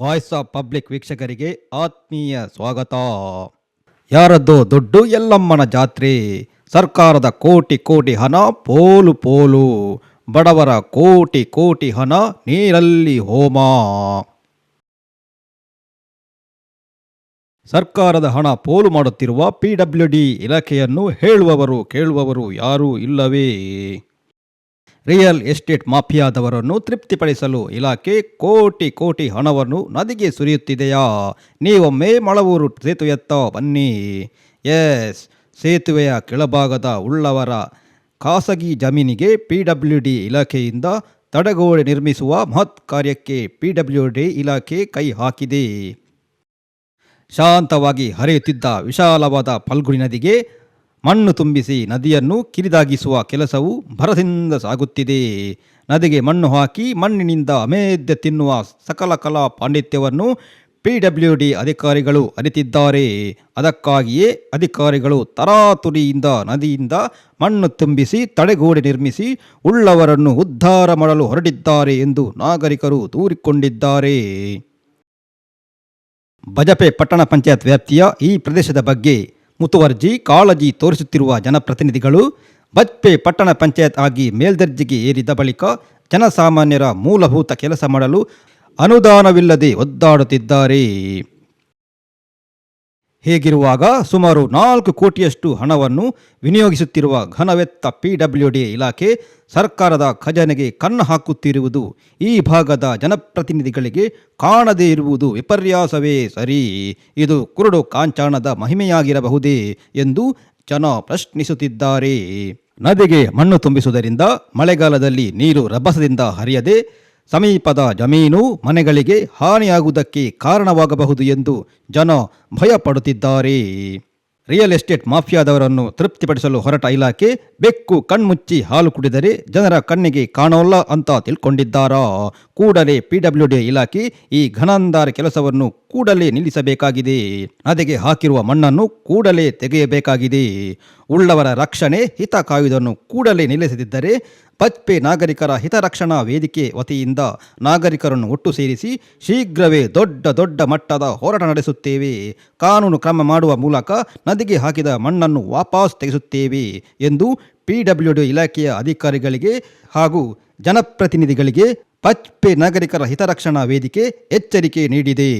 Voice of public ವೀಕ್ಷಕರಿಗೆ ಆತ್ಮೀಯ ಸ್ವಾಗತ. ಯಾರದ್ದು ದುಡ್ಡು ಎಲ್ಲಮ್ಮನ ಜಾತ್ರೆ? ಸರ್ಕಾರದ ಕೋಟಿ ಕೋಟಿ ಹಣ ಪೋಲು ಪೋಲು. ಬಡವರ ಕೋಟಿ ಕೋಟಿ ಹಣ ನೀರಲ್ಲಿ ಹೋಮ. ಸರ್ಕಾರದ ಹಣ ಪೋಲು ಮಾಡುತ್ತಿರುವ ಪಿಡಬ್ಲ್ಯೂ ಡಿ ಇಲಾಖೆಯನ್ನು ಹೇಳುವವರು ಕೇಳುವವರು ಯಾರೂ ಇಲ್ಲವೇ? ರಿಯಲ್ ಎಸ್ಟೇಟ್ ಮಾಫಿಯಾದವರನ್ನು ತೃಪ್ತಿಪಡಿಸಲು ಇಲಾಖೆ ಕೋಟಿ ಕೋಟಿ ಹಣವನ್ನು ನದಿಗೆ ಸುರಿಯುತ್ತಿದೆಯಾ? ನೀವೊಮ್ಮೆ ಮಳವೂರು ಸೇತುವೆಯತ್ತ ಬನ್ನಿ. ಎಸ್. ಸೇತುವೆಯ ಕೆಳಭಾಗದ ಉಳ್ಳವರ ಖಾಸಗಿ ಜಮೀನಿಗೆ ಪಿ ಡಬ್ಲ್ಯೂ ಡಿ ಇಲಾಖೆಯಿಂದ ತಡೆಗೋಡೆ ನಿರ್ಮಿಸುವ ಮಹತ್ ಕಾರ್ಯಕ್ಕೆ ಪಿ ಡಬ್ಲ್ಯೂ ಡಿ ಇಲಾಖೆ ಕೈ ಹಾಕಿದೆ. ಶಾಂತವಾಗಿ ಹರಿಯುತ್ತಿದ್ದ ವಿಶಾಲವಾದ ಫಲ್ಗುಣಿ ನದಿಗೆ ಮಣ್ಣು ತುಂಬಿಸಿ ನದಿಯನ್ನು ಕಿರಿದಾಗಿಸುವ ಕೆಲಸವು ಭರದಿಂದ ಸಾಗುತ್ತಿದೆ. ನದಿಗೆ ಮಣ್ಣು ಹಾಕಿ ಮಣ್ಣಿನಿಂದ ಅಮೇಧ್ಯ ತಿನ್ನುವ ಸಕಲ ಕಲಾ ಪಾಂಡಿತ್ಯವನ್ನು ಪಿ ಡಬ್ಲ್ಯೂ ಡಿ ಅಧಿಕಾರಿಗಳು ಅರಿತಿದ್ದಾರೆ. ಅದಕ್ಕಾಗಿಯೇ ಅಧಿಕಾರಿಗಳು ತರಾತುರಿಯಿಂದ ನದಿಯಿಂದ ಮಣ್ಣು ತುಂಬಿಸಿ ತಡೆಗೋಡೆ ನಿರ್ಮಿಸಿ ಉಳ್ಳವರನ್ನು ಉದ್ಧಾರ ಮಾಡಲು ಹೊರಟಿದ್ದಾರೆ ಎಂದು ನಾಗರಿಕರು ದೂರಿಕೊಂಡಿದ್ದಾರೆ. ಬಜಪೆ ಪಟ್ಟಣ ಪಂಚಾಯತ್ ವ್ಯಾಪ್ತಿಯ ಈ ಪ್ರದೇಶದ ಬಗ್ಗೆ ಮುತುವರ್ಜಿ, ಕಾಳಜಿ ತೋರಿಸುತ್ತಿರುವ ಜನಪ್ರತಿನಿಧಿಗಳು ಬಜ್ಪೆ ಪಟ್ಟಣ ಪಂಚಾಯತ್ ಆಗಿ ಮೇಲ್ದರ್ಜೆಗೆ ಏರಿದ ಬಳಿಕ ಜನಸಾಮಾನ್ಯರ ಮೂಲಭೂತ ಕೆಲಸ ಮಾಡಲು ಅನುದಾನವಿಲ್ಲದೆ ಒದ್ದಾಡುತ್ತಿದ್ದಾರೆ. ಹೀಗಿರುವಾಗ ಸುಮಾರು ನಾಲ್ಕು ಕೋಟಿಯಷ್ಟು ಹಣವನ್ನು ವಿನಿಯೋಗಿಸುತ್ತಿರುವ ಘನವೆತ್ತ ಪಿ ಡಬ್ಲ್ಯೂ ಡಿ ಇಲಾಖೆ ಸರ್ಕಾರದ ಖಜಾನೆಗೆ ಕಣ್ಣು ಹಾಕುತ್ತಿರುವುದು ಈ ಭಾಗದ ಜನಪ್ರತಿನಿಧಿಗಳಿಗೆ ಕಾಣದೇ ಇರುವುದು ವಿಪರ್ಯಾಸವೇ ಸರಿ. ಇದು ಕುರುಡು ಕಾಂಚಾಣದ ಮಹಿಮೆಯಾಗಿರಬಹುದೇ ಎಂದು ಜನ ಪ್ರಶ್ನಿಸುತ್ತಿದ್ದಾರೆ. ನದಿಗೆ ಮಣ್ಣು ತುಂಬಿಸುವುದರಿಂದ ಮಳೆಗಾಲದಲ್ಲಿ ನೀರು ರಭಸದಿಂದ ಹರಿಯದೆ ಸಮೀಪದ ಜಮೀನು ಮನೆಗಳಿಗೆ ಹಾನಿಯಾಗುವುದಕ್ಕೆ ಕಾರಣವಾಗಬಹುದು ಎಂದು ಜನ ಭಯಪಡುತ್ತಿದ್ದಾರೆ. ರಿಯಲ್ ಎಸ್ಟೇಟ್ ಮಾಫಿಯಾದವರನ್ನು ತೃಪ್ತಿಪಡಿಸಲು ಹೊರಟ ಇಲಾಖೆ ಬೆಕ್ಕು ಕಣ್ಮುಚ್ಚಿ ಹಾಲು ಕುಡಿದರೆ ಜನರ ಕಣ್ಣಿಗೆ ಕಾಣೋಲ್ಲ ಅಂತ ತಿಳ್ಕೊಂಡಿದ್ದಾರಾ? ಕೂಡಲೇ ಪಿಡಬ್ಲ್ಯೂ ಡಿ ಇಲಾಖೆ ಈ ಘನಾಂಧಾರ ಕೆಲಸವನ್ನು ಕೂಡಲೇ ನಿಲ್ಲಿಸಬೇಕಾಗಿದೆ. ನದಿಗೆ ಹಾಕಿರುವ ಮಣ್ಣನ್ನು ಕೂಡಲೇ ತೆಗೆಯಬೇಕಾಗಿದೆ. ಉಳ್ಳವರ ರಕ್ಷಣೆ, ಹಿತ ಕಾಯುವುದನ್ನು ಕೂಡಲೇ ನಿಲ್ಲಿಸದಿದ್ದರೆ ಬಜ್ಪೆ ನಾಗರಿಕರ ಹಿತರಕ್ಷಣಾ ವೇದಿಕೆ ವತಿಯಿಂದ ನಾಗರಿಕರನ್ನು ಒಟ್ಟು ಸೇರಿಸಿ ಶೀಘ್ರವೇ ದೊಡ್ಡ ದೊಡ್ಡ ಮಟ್ಟದ ಹೋರಾಟ ನಡೆಸುತ್ತೇವೆ. ಕಾನೂನು ಕ್ರಮ ಮಾಡುವ ಮೂಲಕ ನದಿಗೆ ಹಾಕಿದ ಮಣ್ಣನ್ನು ವಾಪಸ್ ತೆಗೆಸುತ್ತೇವೆ ಎಂದು ಪಿಡಬ್ಲ್ಯೂಡಿ ಇಲಾಖೆಯ ಅಧಿಕಾರಿಗಳಿಗೆ ಹಾಗೂ ಜನಪ್ರತಿನಿಧಿಗಳಿಗೆ ಪಚ್ಪೆ ನಾಗರಿಕರ ಹಿತರಕ್ಷಣಾ ವೇದಿಕೆ ಎಚ್ಚರಿಕೆ ನೀಡಿದೆ.